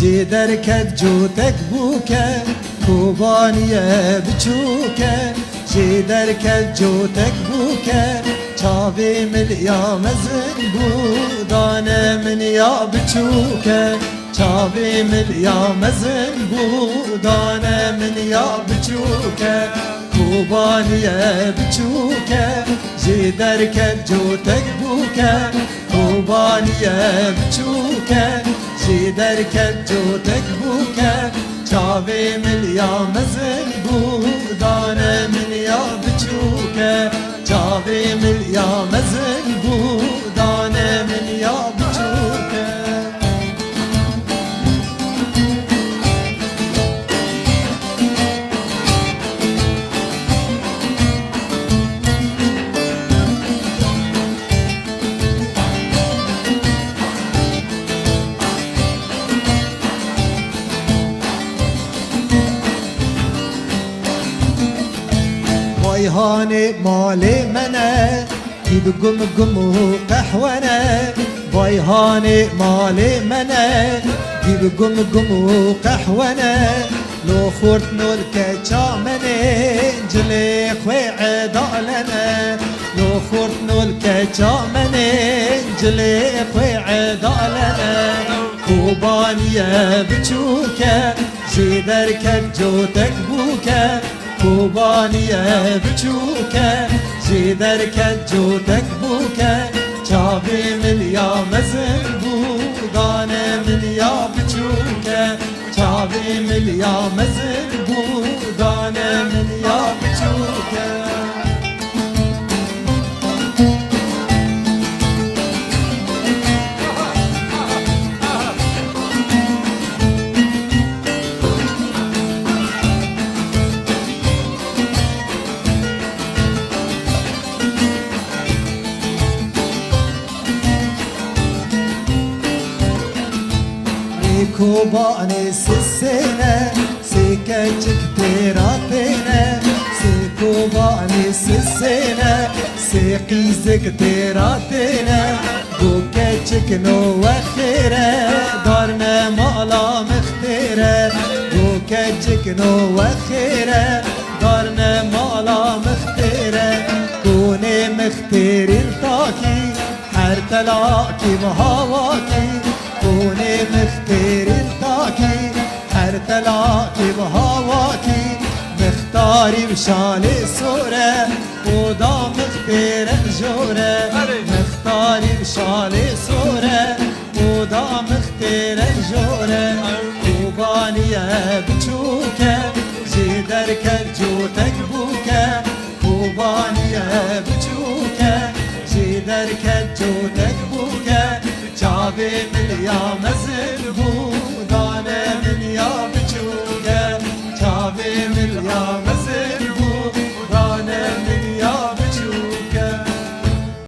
جی درکت جوتک بوکه کوبانیه بچوکه جی درکت جوتک بوکه چاوی ملیا مزن بو دانه من یا بچوکه چاوی ملیا مزن بو دانه من یا بچوکه کوبانیه بچوکه جی درکت جوتک بوکه کوبانیه بچوکه جی درکت جوتک بوکه چاوی ملیا مزن بو دانه من یا بچوکه چاوی ملیا مزن هاي هاني مالي منه كيب قم قم قحونا باي هاني مالي منه كيب قم قم قحونا لو خورت نول كتشامني جلي خوي عدالنا لو خورت نول كتشامني جلي خوي عدالنا بتشوكا بتشوكة جيدر جوتك بوكا کوبانیه بچوکه جی درکت جوتک بوکه چاوی ملیا مزن بو دانه ملیا بچوکه چاوی ملیا مزن Kubani sisine Sikecik tiratine Sikubani sisine Sikizik tiratine Bu keçik no vekire Darne mala mıhtire Bu keçik no vekire Her telaki muhavaki كوني مختار الطاكي هر تلاقي بهواكي مختاري بشالي صورة ودا مختار الجورة مختاري بشالي صورة ودا مختار الجورة وبانية بتشوكة جدرك الجوتك بوكة مركز جودك بوكا شعبي باليا مزل بودانه